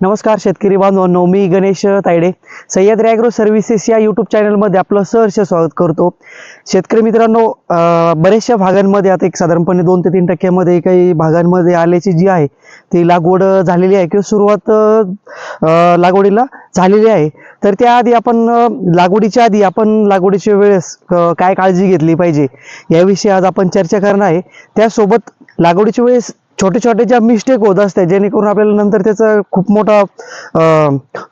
नमस्कार शेतकरी बांधवांनो मी गणेश तायडे. सह्याद्री ॲग्रो सर्व्हिसेस या यूट्यूब चॅनलमध्ये आपलं सहर्ष स्वागत करतो. शेतकरी मित्रांनो बऱ्याचशा भागांमध्ये आता एक साधारणपणे दोन ते तीन टक्क्यामध्ये काही भागांमध्ये आल्याची जी आहे ती लागवड झालेली आहे किंवा सुरुवात लागवडीला झालेली आहे. तर त्याआधी आपण लागवडीच्या आधी आपण लागवडीच्या वेळेस काय काळजी घेतली पाहिजे याविषयी आज आपण चर्चा करणार आहे. त्यासोबत लागवडीच्या वेळेस छोटे छोटे ज्या मिस्टेक होत असतात जेणेकरून आपल्याला नंतर त्याचा खूप मोठा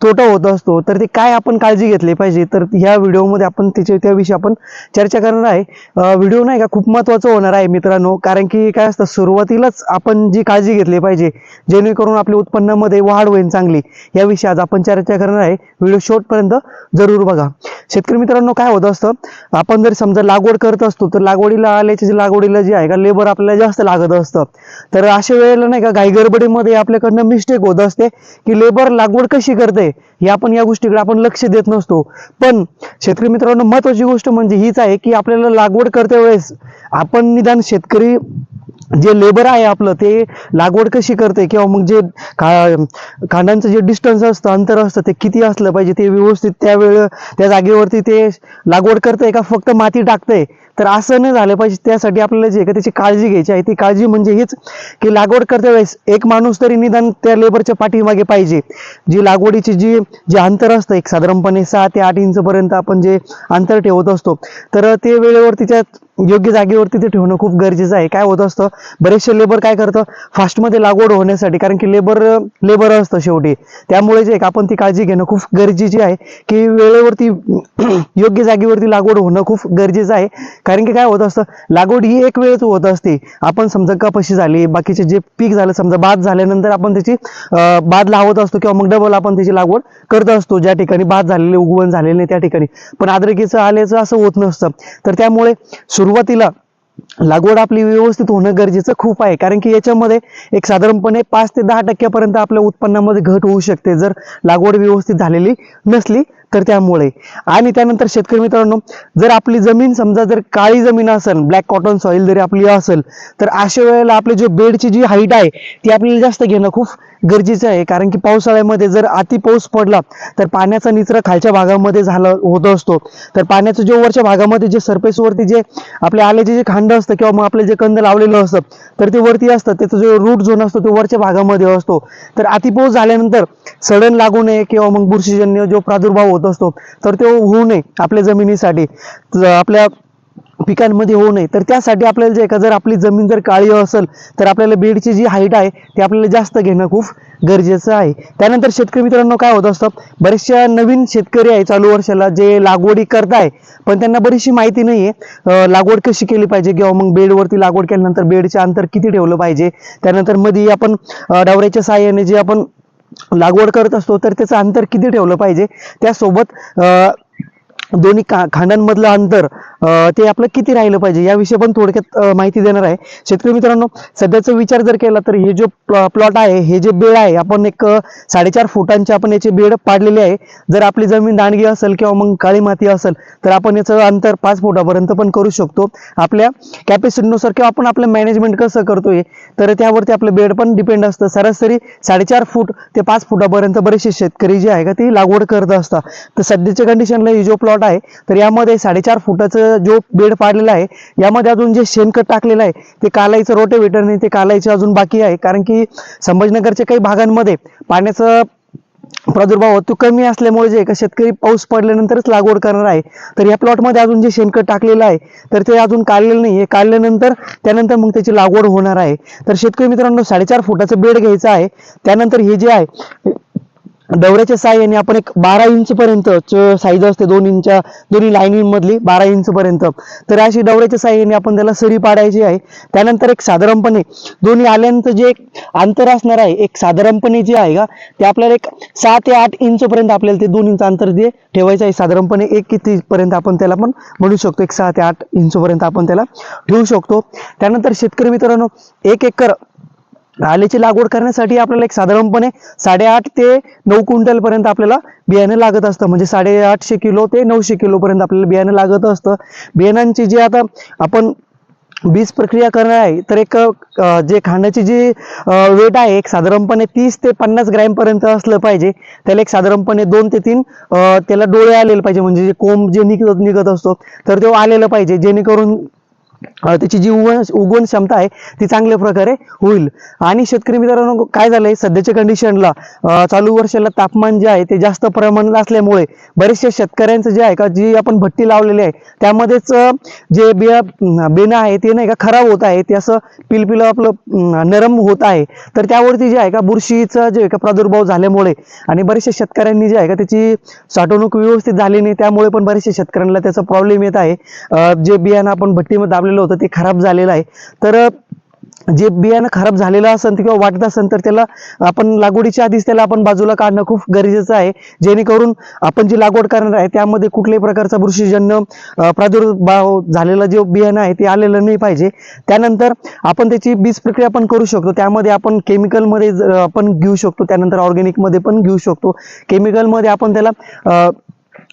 तोटा होत असतो तर ते काय आपण काळजी घेतली पाहिजे? तर ह्या व्हिडिओमध्ये आपण त्याच्या त्याविषयी आपण चर्चा करणार आहे. व्हिडिओ नाही का खूप महत्त्वाचं होणार आहे मित्रांनो कारण की काय असतं सुरुवातीलाच आपण जी काळजी घेतली पाहिजे जेणेकरून आपल्या उत्पन्नामध्ये वाढ होईल चांगली याविषयी आज आपण चर्चा करणार आहे. व्हिडिओ शेवटपर्यंत जरूर बघा. शेतकरी मित्रांनो काय होत असतं आपण जर समजा लागवड करत असतो तर लागवडीला आल्याची लागवडीला जे आहे का लेबर आपल्याला जास्त लागत असतं. तर अशा वेळेला नाही का घाई गडबडीमध्ये आपल्याकडनं मिस्टेक होत असते की लेबर लागवड कशी करते हे आपण या गोष्टीकडे आपण लक्ष देत नसतो. पण शेतकरी मित्रांनो महत्वाची गोष्ट म्हणजे हीच आहे की आपल्याला लागवड करते वेळेस आपण निदान शेतकरी जे लेबर आहे आपलं ते लागवड कशी करते किंवा मग जे का कांडांचं जे डिस्टन्स असतं अंतर असतं ते किती असलं पाहिजे ते व्यवस्थित त्यावेळ त्या जागेवरती ते लागवड करतंय का फक्त माती टाकतंय? तर असं नाही झालं पाहिजे. त्यासाठी आपल्याला जे का त्याची काळजी घ्यायची आहे. ती काळजी म्हणजे हीच की लागवड करते वेळेस एक माणूस तरी निदान त्या लेबरच्या पाठीमागे पाहिजे. जी लागवडीची जी जे अंतर असतं एक साधारणपणे सहा ते आठ इंचपर्यंत आपण जे अंतर ठेवत असतो तर ते वेळेवर तिच्या योग्य जागेवरती ते ठेवणं खूप गरजेचं आहे. काय होत असतं बरेचसे लेबर काय करतं? फास्टमध्ये लागवड होण्यासाठी कारण की लेबर लेबर असतं शेवटी. त्यामुळे जे आपण ती काळजी घेणं खूप गरजेची आहे की वेळेवरती योग्य जागेवरती लागवड होणं खूप गरजेचं आहे. कारण की काय होत असतं लागवड ही एक वेळच होत असते. आपण समजा कपाशी झाली बाकीचे जे पीक झालं समजा बाद झाल्यानंतर आपण त्याची बाद लावत असतो किंवा मग डबल आपण त्याची लागवड करत असतो ज्या ठिकाणी बाद झालेले उगवण झालेले नाही त्या ठिकाणी. पण आद्रकीचं आल्याचं असं होत नसतं. तर त्यामुळे सुरुवातीला लागवड आपली व्यवस्थित होणं गरजेचं खूप आहे. कारण की याच्यामध्ये एक साधारणपणे पाच ते दहा टक्क्यापर्यंत आपल्या उत्पन्नामध्ये घट होऊ शकते. जर लागवड व्यवस्थित झालेली नसली तर त्यामुळे. आणि त्यानंतर शेतकरी मित्रांनो जर आपली जमीन समजा जर काळी जमीन असेल ब्लॅक कॉटन सॉईल जरी आपली असेल तर अशा वेळेला आपली जो बेडची जी हाईट आहे ती आपल्याला जास्त घेणं खूप गरजेचं आहे. कारण की पावसाळ्यामध्ये जर अति पाऊस पडला तर पाण्याचा निचरा खालच्या भागामध्ये झाला होत असतो. तर पाण्याचं जे वरच्या भागामध्ये जे सरफेसवरती जे आपल्या आल्याचे जे खांड असतं किंवा मग आपले जे कंद लावलेलं असतं तर ते वरती असतं. त्याचा जो रूट झोन असतो तो वरच्या भागामध्ये असतो. तर अतिपाऊस झाल्यानंतर सडन लागू नये किंवा मग बुरशीजन्य जो प्रादुर्भाव होत असतो तर तो होऊ नये आपल्या जमिनीसाठी. आपल्या पिकांमध्ये होऊ नये तर त्यासाठी आपल्याला जे का जर आपली जमीन जर काळी असेल तर आपल्याला बेडची जी हाईट आहे ती आपल्याला जास्त घेणं खूप गरजेचं आहे. त्यानंतर शेतकरी मित्रांनो काय होत असतं बरेचशा नवीन शेतकरी आहे चालू वर्षाला जे लागवडी करताय पण त्यांना बरीचशी माहिती नाही आहे लागवड कशी केली पाहिजे किंवा मग बेडवरती लागवड केल्यानंतर बेडचे अंतर किती ठेवलं पाहिजे त्यानंतरमध्ये आपण डावऱ्याच्या साहाय्याने जे आपण लागवड करत असतो तर त्याचं अंतर किती ठेवलं पाहिजे? त्यासोबत अं, दोन्ही का खांडांमधलं अंतर ते आपलं किती राहिलं पाहिजे याविषयी पण थोडक्यात माहिती देणार आहे. शेतकरी मित्रांनो सध्याचा विचार जर केला तर हे जो प्लॉट आहे हे जे बेड आहे आपण एक साडेचार फुटांचे आपण याचे बेड पाडलेले आहे. जर आपली जमीन दांडगी असेल किंवा मग काळी माती असेल तर आपण याचं अंतर पाच फुटापर्यंत पण करू शकतो. आपल्या कॅपॅसिटीनुसार किंवा आपण आपलं मॅनेजमेंट कसं करतोय तर त्यावरती आपलं बेड पण डिपेंड असतं. सरासरी साडेचार फूट ते पाच फुटापर्यंत बरेचसे शेतकरी जे आहे का ते लागवड करत असतात. तर सध्याच्या कंडिशनला हे जो प्लॉट आहे तर यामध्ये साडेचार फुटाचं जो बेड पाडलेला आहे यामध्ये अजून जे शेणखत टाकलेलं आहे ते कालायचं रोटेवेटरने ते कालायचं अजून बाकी आहे. कारण की संभाजीनगरच्या काही भागांमध्ये पाण्याचं प्रादुर्भाव तो कमी असल्यामुळे जे का शेतकरी पाऊस पडल्यानंतरच लागवड करणार आहे. तर या प्लॉटमध्ये अजून जे शेणखत टाकलेलं आहे तर ते अजून काढलेलं नाही. हे काढल्यानंतर त्यानंतर मग त्याची लागवड होणार आहे. तर शेतकरी मित्रांनो साडेचार फुटाचं बेड घ्यायचं आहे. त्यानंतर हे जे आहे दौऱ्याच्या साह्याने आपण एक बारा इंच पर्यंत साईज असते दोन इंच्या दोन्ही लाईनीमधली बारा इंच पर्यंत. तर अशी दौऱ्याच्या साह्याने आपण त्याला सरी पाडायची आहे. त्यानंतर एक साधारणपणे दोन्ही आल्यानंतर जे एक अंतर असणार आहे एक साधारणपणे जे आहे का ते आपल्याला एक सहा ते आठ इंच पर्यंत आपल्याला ते दोन इंच अंतर जे ठेवायचं आहे साधारणपणे एक किती पर्यंत आपण त्याला पण म्हणू शकतो एक सहा ते आठ इंच पर्यंत आपण त्याला ठेवू शकतो. त्यानंतर शेतकरी मित्रांनो एक एकर आल्याची लागवड करण्यासाठी आपल्याला एक साधारणपणे साडेआठ ते नऊ क्विंटल पर्यंत आपल्याला बियाणं लागत असतं. म्हणजे साडेआठशे किलो ते नऊशे किलो पर्यंत आपल्याला बियाणं लागत असतं. बियाणांची जी आता आपण बीज प्रक्रिया करणार आहे तर एक जे खाण्याची जी वेट आहे एक साधारणपणे तीस ते पन्नास ग्रॅमपर्यंत असलं पाहिजे. त्याला एक साधारणपणे दोन ते तीन त्याला डोळे आलेले पाहिजे. म्हणजे जे कोंब जे निघत निघत असतो तर तो आलेलं पाहिजे. जेणेकरून त्याची जी उगवण उगवण क्षमता आहे ती चांगल्या प्रकारे होईल. आणि शेतकरी मित्रांनो काय झालंय? सध्याच्या कंडिशनला चालू वर्षाला तापमान जे आहे ते जास्त प्रमाणात असल्यामुळे बरेचशा शेतकऱ्यांचं जे आहे का जी आपण भट्टी लावलेली आहे त्यामध्येच जे बिया बेणं आहे ते नाही का खराब होत आहे ते असं पिलपिलं आपलं नरम होत आहे. तर त्यावरती जे आहे का बुरशीचा जे आहे का प्रादुर्भाव झाल्यामुळे आणि बरेचशे शेतकऱ्यांनी जे आहे का त्याची साठवणूक व्यवस्थित झाली नाही त्यामुळे पण बरेचशे शेतकऱ्यांना त्याचा प्रॉब्लेम येत आहे. जे बियाणं आपण भट्टीमध्ये लावलेलं होतं ते खराब झालेलं आहे. तर जे बियाणं खराब झालेलं असेल किंवा वाटत असेल तर त्याला आपण लागवडीच्या आधीच त्याला आपण बाजूला काढणं खूप गरजेचं आहे. जेणेकरून आपण जी लागवड करणार आहे त्यामध्ये कुठल्याही प्रकारचा बुरशीजन्य प्रादुर्भाव झालेलं जे बियाणं आहे ते आलेलं नाही पाहिजे. त्यानंतर आपण त्याची बीज प्रक्रिया पण करू शकतो. त्यामध्ये आपण केमिकलमध्ये पण आपण घेऊ शकतो. त्यानंतर ऑर्गॅनिकमध्ये पण घेऊ शकतो. केमिकलमध्ये आपण त्याला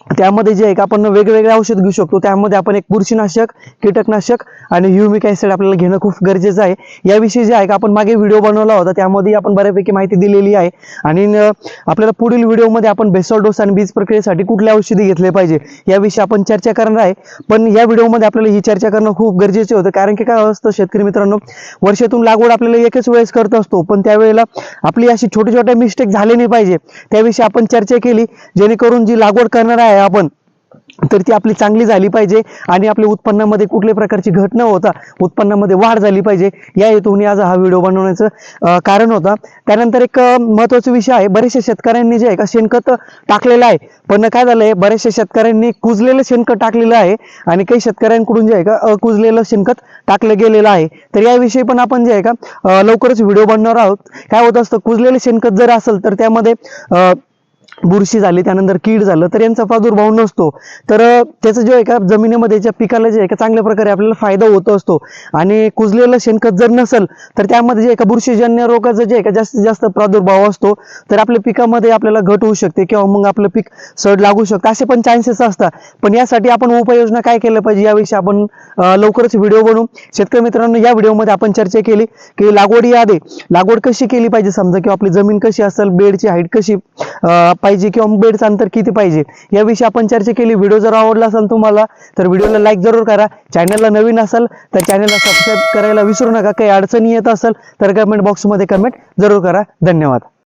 त्यामध्ये जे आहे का आपण वेगवेगळे औषध घेऊ शकतो. त्यामध्ये आपण एक बुरशीनाशक कीटकनाशक आणि ह्युमिक ऍसिड आपल्याला घेणं खूप गरजेचं आहे. याविषयी जे आहे का आपण मागे व्हिडिओ बनवला होता त्यामध्ये आपण बऱ्यापैकी माहिती दिलेली आहे. आणि आपल्याला पुढील व्हिडिओमध्ये आपण बेसॉल डोस आणि बीज प्रक्रियेसाठी कुठल्या औषधी घेतले पाहिजे याविषयी आपण चर्चा करणार आहे. पण या व्हिडिओमध्ये आपल्याला ही चर्चा करणं खूप गरजेचे होतं. कारण की काय असतं शेतकरी मित्रांनो वर्षातून लागवड आपल्याला एकच वेळेस करत असतो. पण त्यावेळेला आपली अशी छोटे छोटे मिस्टेक झाले नाही पाहिजे. त्याविषयी आपण चर्चा केली जेणेकरून जी लागवड करणार आहे आपण तर ती आपली चांगली झाली पाहिजे आणि आपल्या उत्पन्नामध्ये कुठल्याही प्रकारची घट न होता उत्पन्नामध्ये वाढ झाली पाहिजे या हेतूने आज हा व्हिडिओ बनवण्याचं कारण होता. त्यानंतर एक महत्त्वाचा विषय आहे बरेचशा शेतकऱ्यांनी जे आहे का शेणखत टाकलेलं आहे. पण काय झालंय बऱ्याचशा शेतकऱ्यांनी कुजलेलं शेणखत टाकलेलं आहे आणि काही शेतकऱ्यांकडून जे आहे का अकुजलेलं शेणखत टाकलं गेलेलं आहे. तर याविषयी पण आपण जे आहे का लवकरच व्हिडिओ बनवणार आहोत. काय होत असतं कुजलेलं शेणखत जर असेल तर त्यामध्ये अं, बुरशी झाली त्यानंतर कीड झालं तर यांचा प्रादुर्भाव नसतो. तर त्याचं जे आहे का जमिनीमध्ये ज्या पिकाला जे आहे का चांगल्या प्रकारे आपल्याला फायदा होत असतो आणि कुजलेलं शेणखत जर नसेल तर त्यामध्ये जे आहे का बुरशीजन्य रोगाचं जे आहे का जास्तीत जास्त प्रादुर्भाव असतो. तर आपल्या पिकामध्ये आपल्याला घट होऊ शकते किंवा मग आपलं पीक सड लागू शकतं. असे पण चान्सेस असतात. पण यासाठी आपण उपाययोजना काय केल्या पाहिजे याविषयी आपण लवकरच व्हिडिओ बनवू. शेतकरी मित्रांनो या व्हिडिओमध्ये आपण चर्चा केली की लागवडी यादी. लागवड कशी केली पाहिजे? समजा किंवा आपली जमीन कशी असेल बेडची हाईट कशी पाहिजे किंवा बेडचं अंतर किती पाहिजे? याविषयी आपण चर्चा केली. व्हिडिओ जर आवडला असेल तुम्हाला तर व्हिडिओला लाईक जरूर करा. चॅनलला नवीन असेल तर चॅनलला सबस्क्राईब करायला विसरू नका. काही अडचणी येत असेल तर कमेंट बॉक्समध्ये कमेंट जरूर करा. धन्यवाद.